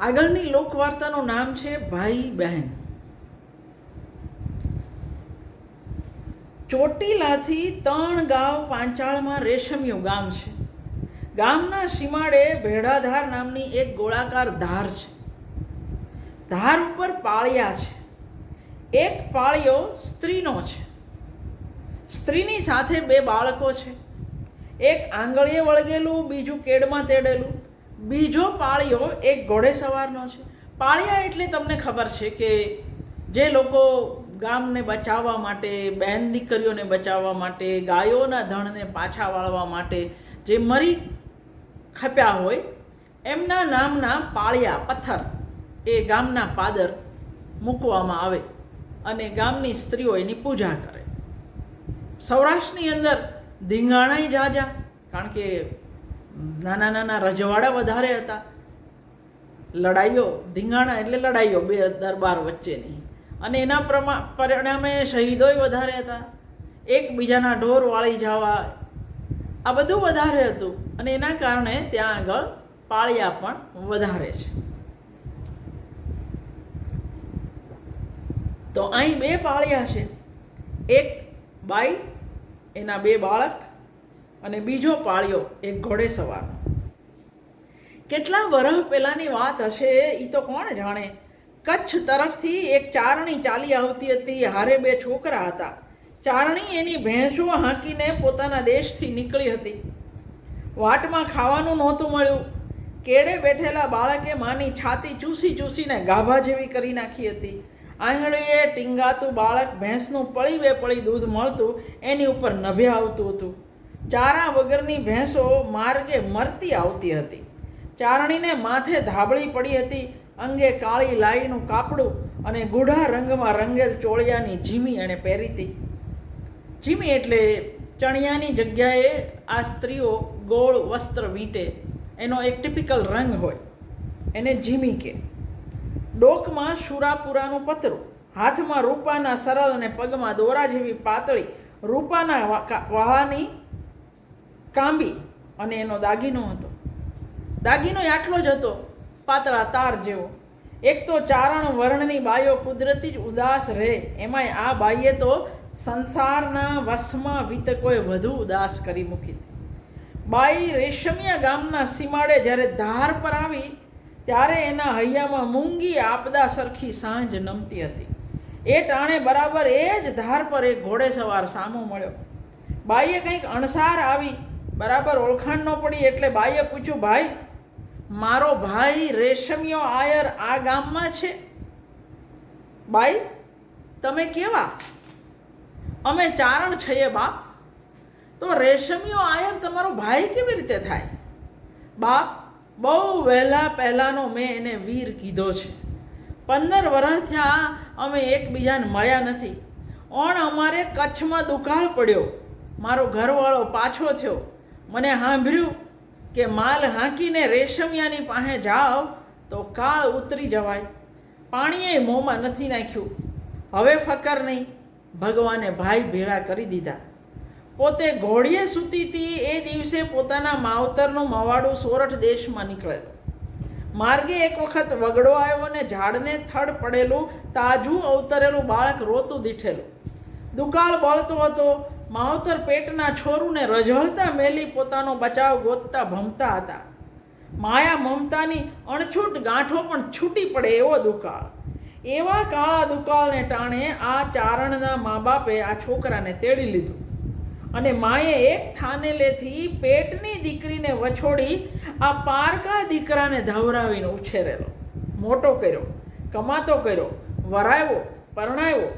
આગળની લોકવાર્તાનું નામ છે ભાઈ બહેન. ચોટીલાથી ત્રણ ગાંવ પાંચાળમાં રેશમિયું ગામ છે. ગામના સીમાડે ભેડાધાર નામની એક ગોળાકાર ધાર છે. ધાર ઉપર પાળિયા છે. એક પાળિયો સ્ત્રીનો છે. સ્ત્રીની સાથે બે બાળકો છે. એક આંગળીએ વળગેલું, બીજું કેડમાં તેડેલું. બીજો પાળિયો એક ઘોડે સવારનો છે. પાળિયા એટલે તમને ખબર છે કે જે લોકો ગામને બચાવવા માટે, બહેન દીકરીઓને બચાવવા માટે, ગાયોના ધણને પાછા વાળવા માટે જે મરી ખપ્યા હોય, એમના નામના પાળિયા, પથ્થર, એ ગામના પાદર મૂકવામાં આવે અને ગામની સ્ત્રીઓ એની પૂજા કરે. સૌરાષ્ટ્રની અંદર ધીંગાણાઈ જાજા, કારણ કે નાના નાના રજવાડા વધારે હતા. લડાઈઓ ધીંગાણા એટલે લડાઈઓ બે દરબાર વચ્ચેની. અને એના પ્રમા, પરિણામે શહીદોય વધારે હતા. એકબીજાના ઢોર વાળી જવા, આ બધું વધારે હતું. અને એના કારણે ત્યાં આગળ પાળિયા પણ વધારે છે. તો અહીં બે પાળિયા છે. એક બાઈ, એના બે બાળક અને બીજો પાળ્યો એક ઘોડે સવારનો. કેટલા વર્ષ પહેલાંની વાત હશે એ તો કોણ જાણે? કચ્છ તરફથી એક ચારણી ચાલી આવતી હતી, હારે બે છોકરા હતા. ચારણી એની ભેંસો હાંકીને પોતાના દેશથી નીકળી હતી. વાટમાં ખાવાનું નહોતું મળ્યું. કેડે બેઠેલા બાળકે માની છાતી ચૂસી ચૂસીને ગાભા જેવી કરી નાખી હતી. આંગળીએ ટીંગાતું બાળક ભેંસનું પળી બે પળી દૂધ મળતું, એની ઉપર નભે આવતું હતું. ચારા વગરની ભેંસો માર્ગે મરતી આવતી હતી. ચારણીને માથે ધાબળી પડી હતી. અંગે કાળી લાઈનું કાપડું અને ગુઢા રંગમાં રંગેલ ચોળિયાની જીમી એણે પહેરી હતી. જીમી એટલે ચણિયાની જગ્યાએ આ સ્ત્રીઓ ગોળ વસ્ત્ર વીંટે. એનો એક ટિપિકલ રંગ હોય. એને જીમી કે. ડોકમાં શુરાપુરાનું પતરું. હાથમાં રૂપાના સરળ અને પગમાં દોરા જેવી પાતળી. રૂપાના વાળાની કાંબી અને એનો દાગીનો હતો. દાગીનો આટલો જ હતો, પાતળા તાર જેવો. એક તો ચારણ વર્ણની બાયો કુદરતી જ ઉદાસ રહે. એમાંય આ બાઈએ તો સંસારના વશમાં વિતકોએ વધુ ઉદાસ કરી મૂકી હતી. બાઈ રેશમિયા ગામના સીમાડે જ્યારે ધાર પર આવી, ત્યારે એના હૈયામાં મૂંગી આપદા સરખી સાંજ નમતી હતી. એ ટાણે બરાબર એ જ ધાર પર એક ઘોડે સવાર સામો મળ્યો. બાઈએ કંઈક અણસાર આવી બરાબર ઓળખાણ ન પડી એટલે બાઈએ પૂછ્યું, ભાઈ, મારો ભાઈ રેશમિયો આયર આ ગામમાં છે? બાઈ, તમે કેવા? અમે ચારણ છીએ, બાપ. તો રેશમિયો આયર તમારો ભાઈ કેવી રીતે થાય? બાપ, બહુ વહેલા પહેલાંનો મેં એને વીર કીધો છે. પંદર વર્ષ થયા અમે એકબીજાને મળ્યા નથી. ઓણ અમારે કચ્છમાં દુકાળ પડ્યો. મારો ઘરવાળો પાછો થયો. મને સાંભળ્યું કે માલ હાંકીને રેશમિયાની પાસે જાઓ તો કાળ ઉતરી જવાય. પાણીએ મોંમાં નથી નાખ્યું. હવે ફકર નહીં. ભગવાને ભાઈ ભેળા કરી દીધા. પોતે ઘોડીએ સૂતી હતી, એ દિવસે પોતાના માવતરનું મવાડું સોરઠ દેશમાં નીકળેલું. માર્ગે એક વખત વગડો આવ્યો ને ઝાડને થડ પડેલું, તાજું અવતરેલું બાળક રોતું દીઠેલું. દુકાળ બળતો હતો માવતર પેટના છોરુને રઝળતા મેલી પોતાનો બચાવ ગોતતા ભમતા હતા. માયા મમતાની અણછૂટ ગાંઠો પણ છૂટી પડે એવો દુકાળ. એવા કાળા દુકાળને ટાણે આ ચારણના મા બાપે આ છોકરાને તેડી લીધું. અને માએ એક થાનેલેથી પેટની દીકરીને વછોડી આ પારકા દીકરાને ધવરાવીને ઉછેરેલો. મોટો કર્યો, કમાતો કર્યો વરાવ્યો પરણાવ્યો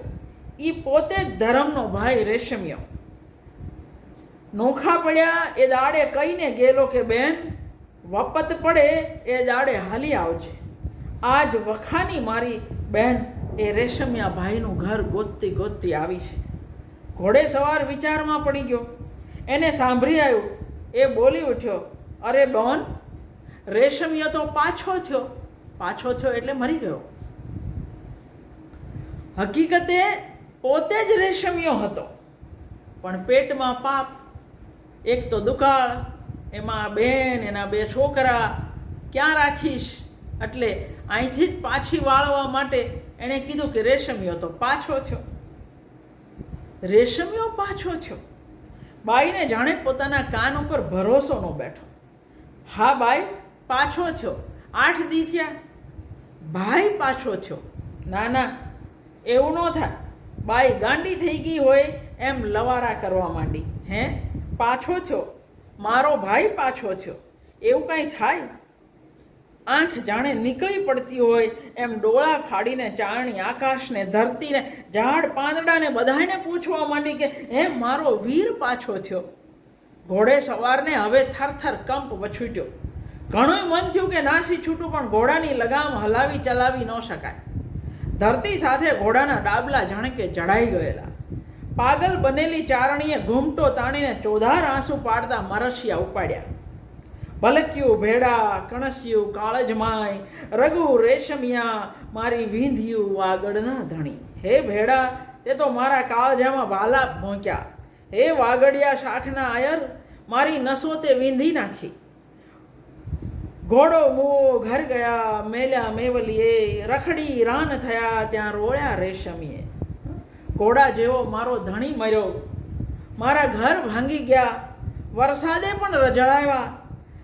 એ પોતે જ ધર્મનો ભાઈ રેશમિયો. નોખા પડ્યા, એ દાડે કહીને ગયેલો કે, બેન, વપત પડે, એ દાડે હાલી આવજે. આજ વખાની મારી બહેન એ રેશમિયા ભાઈનું ઘર ગોતતી ગોતતી આવી છે. ઘોડે સવાર વિચારમાં પડી ગયો. એને સાંભળી આવ્યું. એ બોલી ઉઠ્યો, અરે બોન રેશમિયો તો પાછો થયો. પાછો થયો એટલે મરી ગયો. હકીકતે પોતે જ રેશમિયો હતો. પણ પેટમાં પાપ એક તો દુકાળ, એમાં બેન, એના બે છોકરા, ક્યાં રાખીશ? એટલે અહીંથી જ પાછી વાળવા માટે એણે કીધું કે રેશમિયો તો પાછો છો રેશમિયો પાછો થયો. બાઈને જાણે પોતાના કાન ઉપર ભરોસો ન બેઠો. હા બાઈ, પાછો થયો. આઠ દી થયા. ભાઈ પાછો થયો. ના ના, એવું ન થાય. બાઈ ગાંડી થઈ ગઈ હોય એમ લવારા કરવા માંડી. હે? પાછો છો, મારો ભાઈ પાછો થયો એવું કાંઈ થાય? આંખ જાણે નીકળી પડતી હોય, એમ ડોળા ફાડીને, ચારણી આકાશને, ધરતીને, ઝાડ પાંદડાને બધાને પૂછવા માંડી કે, હે, મારો વીર પાછો થયો. ઘોડે સવારને હવે થરથર કંપ વછૂટ્યો. ઘણું મન થયું કે નાસી છૂટું, પણ ઘોડાની લગામ હલાવી ચલાવી ન શકાય. ધરતી સાથે ઘોડાના ડાબલા જાણે કે જડાઈ ગયેલા. પાગલ બનેલી ચારણીએ ઘૂમટો તાણીને ચોધાર આંસુ પાડતા મરસિયા ઉપાડ્યા. ભલક્યું ભેડા, કણસ્યું કાળજમાય રઘુ રેશમિયા, મારી વિંધ્યું વાગડના ધણી. હે ભેડા, તે તો મારા કાળજામાં બાલા ભોંક્યા. હે વાગડિયા શાખના આયર, મારી નસો તે વિંધી નાખી. ઘોડો મુવો ઘર ગયા, મેલ્યા મેવલીએ, રખડી રાન થયા ત્યાં રોળ્યા રેશમીએ. ઘોડા જેવો મારો ધણી મર્યો. મારા ઘર ભાંગી ગયા. વરસાદે પણ રજળાવ્યા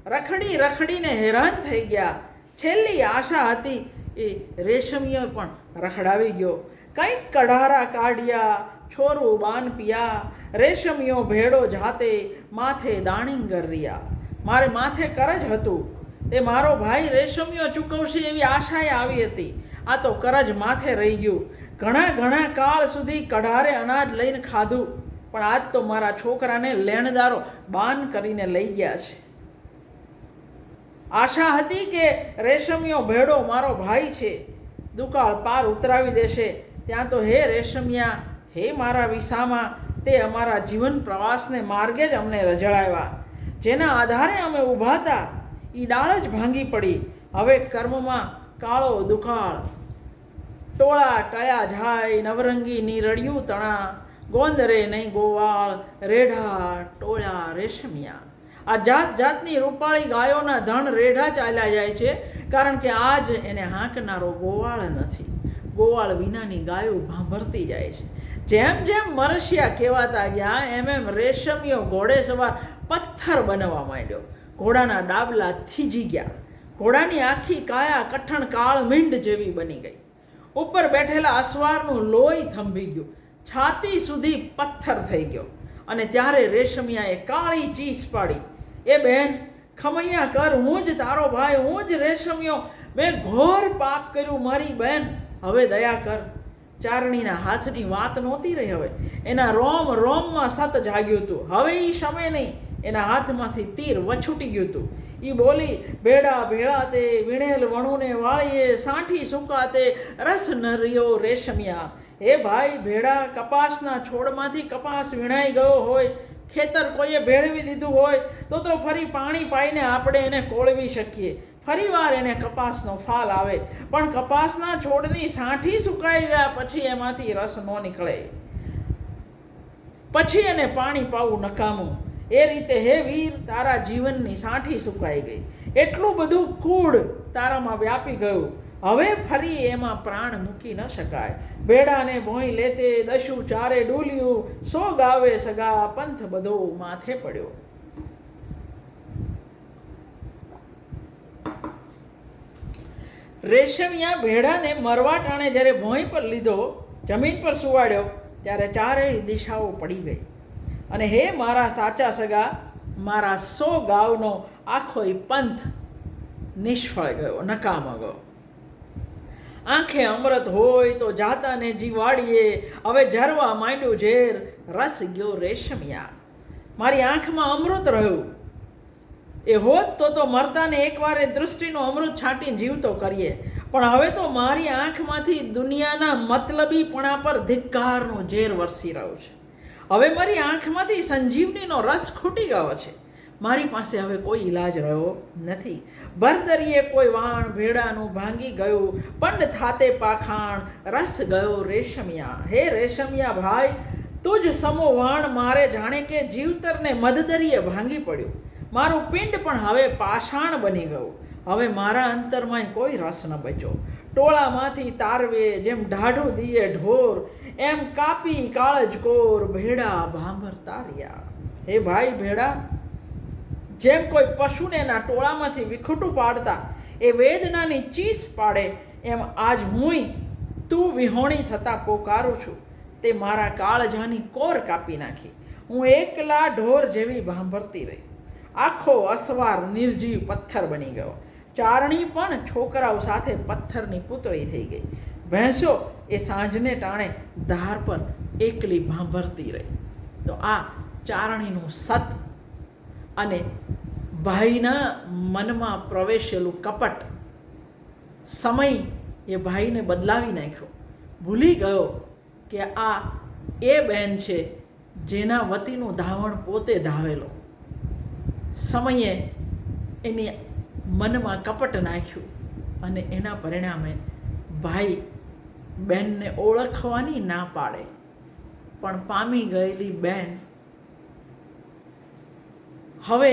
રખડી રખડીને હેરાન થઈ ગયા. છેલ્લી આશા હતી એ રેશમીએ પણ રખડાવી ગયો. કંઈક કઢારા કાઢ્યા, છોરું બાન પિયા. રેશમિયો ભેડો જાતે માથે દાણીંગર રહ્યા મારે માથે કરજ હતું. તે મારો ભાઈ રેશમિયો ચૂકવશે એવી આશાએ આવી હતી. આ તો કરજ માથે રહી ગયું. ઘણા ઘણા કાળ સુધી કઢારે અનાજ લઈને ખાધું. પણ આજ તો મારા છોકરાને લેણદારો બાન કરીને લઈ ગયા છે. આશા હતી કે રેશમિયો ભેડો મારો ભાઈ છે. દુકાળ પાર ઉતરાવી દેશે. ત્યાં તો હે રેશમિયા, હે મારા વિસામાં, તે અમારા જીવન પ્રવાસને માર્ગે જ અમને રજળાવ્યા જેના આધારે અમે ઊભા હતા. એ ડાળ જ ભાંગી પડી. હવે કર્મમાં કાળો દુકાળ ટોળા ટયા જાય નવરંગી નીરડિયું તણા. ગોંદરે નહીં ગોવાળ, રેઢા ટોળા રેશમિયા. આ જાત જાતની રૂપાળી ગાયોના ધણ રેઢા ચાલ્યા જાય છે, કારણ કે આજ એને હાંકનારો ગોવાળ નથી. ગોવાળ વિનાની ગાયો ભાંભરતી જાય છે. જેમ જેમ મરશિયા કહેવાતા ગયા, એમ એમ રેશમિયો ઘોડે સવાર પથ્થર બનવા માંડ્યો. ઘોડાના ડાબલા થીજી ગયા. ઘોડાની આખી કાયા કઠણ કાળ મીંડ જેવી બની ગઈ. ઉપર બેઠેલા અસવારનું લોહી થંભી ગયું. છાતી સુધી પથ્થર થઈ ગયો અને ત્યારે રેશમિયાએ કાળી ચીસ પાડી. એ બહેન ખમૈયા કર, હું જ તારો ભાઈ, હું જ રેશમિયો. મેં ઘોર પાપ કર્યું, મારી બહેન હવે દયા કર. ચારણીના હાથની વાત નહોતી રહી હવે. એના રોમ રોમમાં સત જાગ્યું હતું. હવે એ સમય નહીં. એના હાથમાંથી તીર વછૂટી ગયું હતું. એ બોલી, ભેડા ભેળાતે વીણેલ વણુને વાળીએ, સાંઠી સુકાતે રસ નર્યો રેશમિયા. હે ભાઈ, ભેડા કપાસના છોડમાંથી કપાસ વીણાઈ ગયો હોય, ખેતર કોઈએ ભેળવી દીધું હોય, તો તો ફરી પાણી પાઈને આપણે એને કોળવી શકીએ. ફરીવાર એને કપાસનો ફાલ આવે. પણ કપાસના છોડની સાંઠી સુકાઈ ગયા પછી એમાંથી રસ ન નીકળે. પછી એને પાણી પાવું નકામું. એ રીતે હે વીર, તારા જીવનની સાંઠી સુકાઈ ગઈ. એટલું બધું કૂડ તારામાં વ્યાપી ગયું. હવે ફરી એમાં પ્રાણ મૂકી ન શકાય. બેડાને ભોંય લેતે, દશુ ચારે ડોલ્યું, સો ગાવે સગા પંથ બધો માથે પડ્યો. રેશમિયા ભેડાને મરવા ટાણે જ્યારે ભોંય પર લીધો, જમીન પર સુવાડ્યો, ત્યારે ચારેય દિશાઓ પડી ગઈ. અને હે મારા સાચા સગા, મારા સો ગાવનો આખો પંથ નિષ્ફળ ગયો, નકામો ગયો. આંખે અમૃત હોય તો જાતાને જીવાડીએ, હવે ઝરવા માંડ્યું ઝેર, રસ ગયો રેશમિયા. મારી આંખમાં અમૃત રહ્યું. એ હોત તો તો મરતાને એકવાર એ દૃષ્ટિનું અમૃત છાંટીને જીવતો કરીએ. પણ હવે તો મારી આંખમાંથી દુનિયાના મતલબીપણા પર ધિક્કારનું ઝેર વરસી રહ્યું છે. હવે મારી આંખમાંથી સંજીવનીનો રસ ખૂટી ગયો છે. મારી પાસે હવે કોઈ ઈલાજ રહ્યો નથી. ભરદરીએ કોઈ વાણ ભેડાનું ભાંગી ગયું. પંડ થાતે પાખાણ રસ ગયો રેશમિયા. હે રેશમિયા ભાઈ તુજ સમો વાણ મારે જાણે કે જીવતરને મદદરીએ ભાંગી પડ્યું. મારું પિંડ પણ હવે પાષાણ બની ગયું. હવે મારા અંતરમાં કોઈ રસ ન બચ્યો. ટોળામાંથી તારવે જેમ ઢાઢું દીએ ઢોર, એમ કાપી કાળજ કોર ભેડા ભાંભર તાર્યા. હે ભાઈ ભેડા, જેમ કોઈ પશુને એના ટોળામાંથી વિખૂટું પાડતા, એ વેદનાની ચીસ પાડે, એમ આજ હુંય તું વિહોણી થતાં પોકારું છું. તે મારા કાળજાની કોર કાપી નાખી. હું એકલા ઢોર જેવી ભાંભરતી રહી. આખો અસવાર નિર્જીવ પથ્થર બની ગયો. ચારણી પણ છોકરાઓ સાથે પથ્થરની પૂતળી થઈ ગઈ. ભેંસો એ સાંજને ટાણે ધાર પર એકલી ભાંભરતી રહી. તો આ ચારણીનું સત અને ભાઈના મનમાં પ્રવેશેલું કપટ સમય એ ભાઈને બદલાવી નાખ્યો. ભૂલી ગયો કે આ એ બહેન છે જેના વતીનું ધાવણ પોતે ધાવેલો. સમયે એની મનમાં કપટ નાખ્યું અને એના પરિણામે ભાઈ બેનને ઓળખવાની ના પાડે. પણ પામી ગયેલી બેન હવે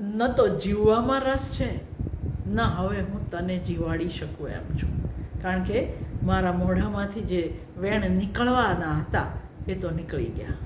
ન તો જીવવામાં રસ છે, ન હવે હું તને જીવાડી શકું એમ છું. કારણ કે મારા મોઢામાંથી જે વેણ નીકળવાના હતા એ તો નીકળી ગયા.